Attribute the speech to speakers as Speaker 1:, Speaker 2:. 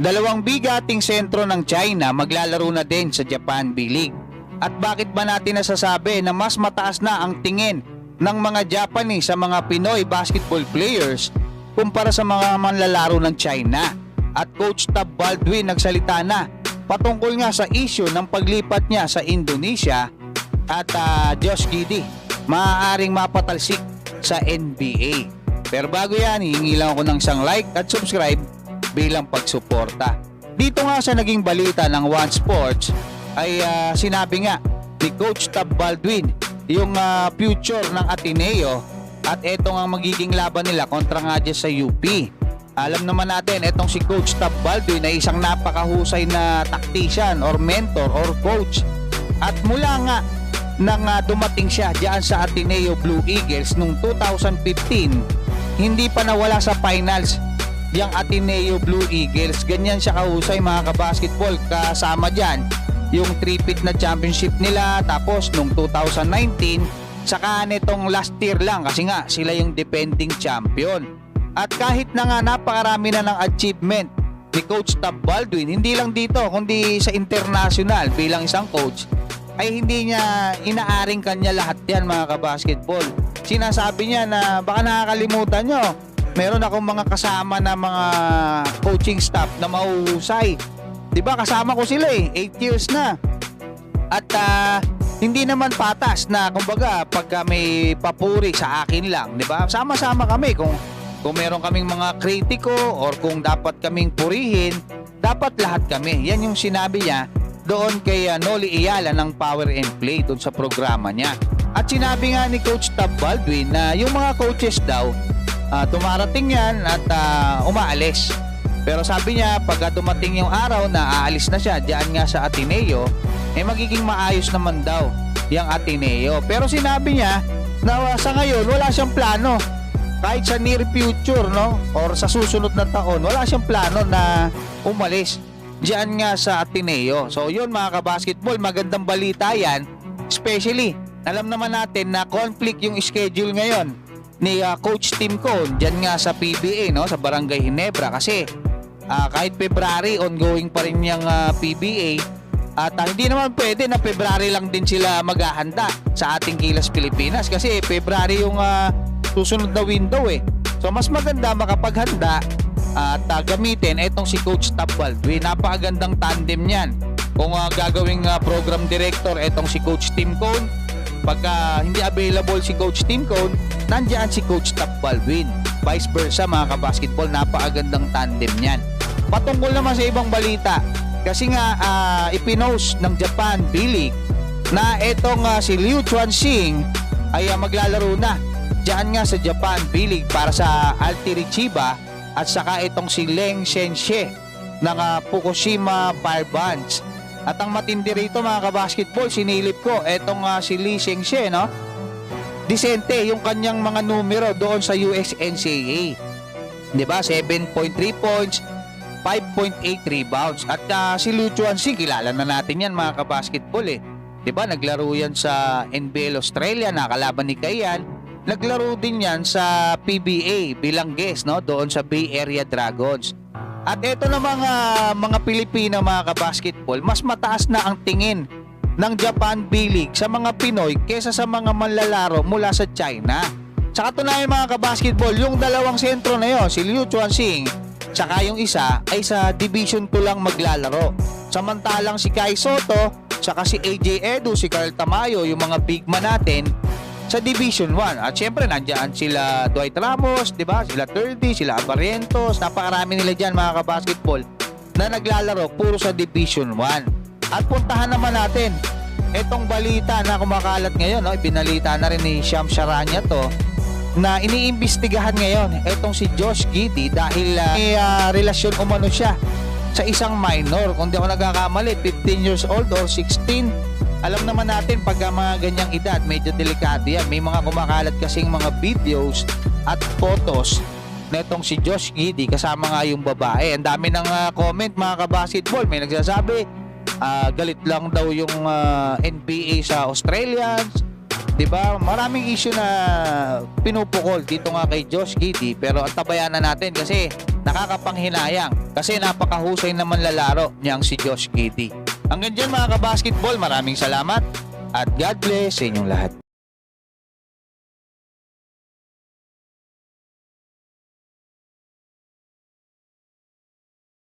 Speaker 1: Dalawang bigating sentro ng China maglalaro na din sa Japan B-League. At bakit ba natin nasasabi na mas mataas na ang tingin ng mga Japanese sa mga Pinoy basketball players kumpara sa mga manlalaro ng China? At Coach Tab Baldwin nagsalita na patungkol nga sa issue ng paglipat niya sa Indonesia at ah, Josh Giddy maaaring mapatalsik sa NBA. Pero bago yan, hihingi lang ako ng isang like at subscribe bilang pagsuporta. Dito nga sa naging balita ng One Sports ay ah, sinabi nga ni Coach Tab Baldwin yung ah, future ng Ateneo at eto nga magiging laban nila kontra nga dyan sa UP. Alam naman natin, etong si Coach Tab Baldwin ay isang napakahusay na tactician or mentor or coach. At mula nga nang ah, dumating siya diyan sa Ateneo Blue Eagles noong 2015, hindi pa nawala sa finals yung Ateneo Blue Eagles. Ganyan siya kahusay mga kabasketball. Kasama dyan yung 3-peat na championship nila. Tapos nung 2019, saka nitong last year lang kasi nga sila yung defending champion. At kahit na nga napakarami na ng achievement ni Coach Tab Baldwin, hindi lang dito kundi sa international bilang isang coach, ay hindi niya inaaring kanya lahat yan mga kabasketball. Sinasabi niya na baka nakakalimutan nyo, meron akong mga kasama na mga coaching staff na mahuhusay. 'Di ba kasama ko sila eh, 8 years na. At ah, hindi naman patas na kumbaga pagka may papuri sa akin lang, 'di ba? Sama-sama kami kung kung meron kaming mga kritiko or kung dapat kaming purihin, dapat lahat kami. Yan yung sinabi niya doon kay ah, Noli Iyala ng Power and Play doon sa programa niya. At sinabi nga ni Coach Tab Baldwin na yung mga coaches daw ah, dumarating yan at ah, umaalis. Pero sabi niya, pag dumating yung araw na aalis na siya diyan nga sa Ateneo, eh magiging maayos naman daw yung Ateneo. Pero sinabi niya na sa ngayon wala siyang plano. Kahit sa near future, no? Or sa susunod na taon, wala siyang plano na umalis diyan nga sa Ateneo. So yun mga kabasketball, magandang balita yan. Especially, alam naman natin na conflict yung schedule ngayon ni ah, Coach Tim Cone diyan nga sa PBA no sa Barangay Ginebra kasi ah, kahit February ongoing pa rin yung ah, PBA at ah, hindi naman pwede na February lang din sila maghahanda sa ating Gilas Pilipinas kasi February yung ah, susunod na window eh. So mas maganda makapaghanda at ah, gamitin etong si Coach Tab Baldwin. Napakagandang tandem niyan. Kung ah, gagawing ah, program director etong si Coach Tim Cone, pagka hindi available si Coach Tim Cone, nandiyan si Coach Tab Baldwin. Vice versa mga kabasketball, napakagandang tandem niyan. Patungkol naman sa ibang balita, kasi nga ah, ipinost ng Japan B-League na etong ah, si Liu Chuanxing ay ah, maglalaro na diyan nga sa Japan B-League para sa Altiri Chiba at saka itong si Leng Shenxie ng ah, Fukushima Firebrands. At ang matindi rito mga kabasketball, sinilip ko, etong ah, si Lee Shenxie, no? Disente yung kanyang mga numero doon sa US NCAA. 'Di ba? 7.3 points, 5.8 rebounds. At ah, si Liu Chuanxing, kilala na natin yan mga kabasketball eh. 'Di ba? Naglaro yan sa NBL Australia, nakalaban ni Kayan. Naglaro din yan sa PBA bilang guest no doon sa Bay Area Dragons. At ito na mga mga Pilipino mga kabasketball, mas mataas na ang tingin ng Japan B-League sa mga Pinoy kesa sa mga manlalaro mula sa China. Sa katunayan mga kabasketball, yung dalawang sentro na yon, si Liu Chuanxing, tsaka yung isa ay sa Division 2 lang maglalaro. Samantalang si Kai Soto, tsaka si AJ Edu, si Carl Tamayo, yung mga big man natin, sa Division 1. At syempre, nandiyan sila Dwight Ramos, di ba? Sila Turdy, sila Abarientos, napakarami nila dyan mga kabasketball na naglalaro puro sa Division 1. At puntahan naman natin itong balita na kumakalat ngayon, no? binalita na rin ni Sham Sharanya to, na iniimbestigahan ngayon itong si Josh Giddy dahil ah, may ah, relasyon umano siya sa isang minor. Kung di ako nagkakamali, 15 years old or 16 alam naman natin pag mga ganyang edad, medyo delikado yan. May mga kumakalat kasing mga videos at photos netong si Josh Giddy kasama nga yung babae. Ang dami ng uh, comment mga kabasketball. May nagsasabi, uh, galit lang daw yung ah, uh, NBA sa Australians. 'Di ba? Maraming issue na pinupukol dito nga kay Josh Giddy pero at tabayan na natin kasi nakakapanghinayang kasi napakahusay naman lalaro niyang si Josh Giddy. Hanggang dyan mga kabasketball, maraming salamat at God bless sa inyong lahat.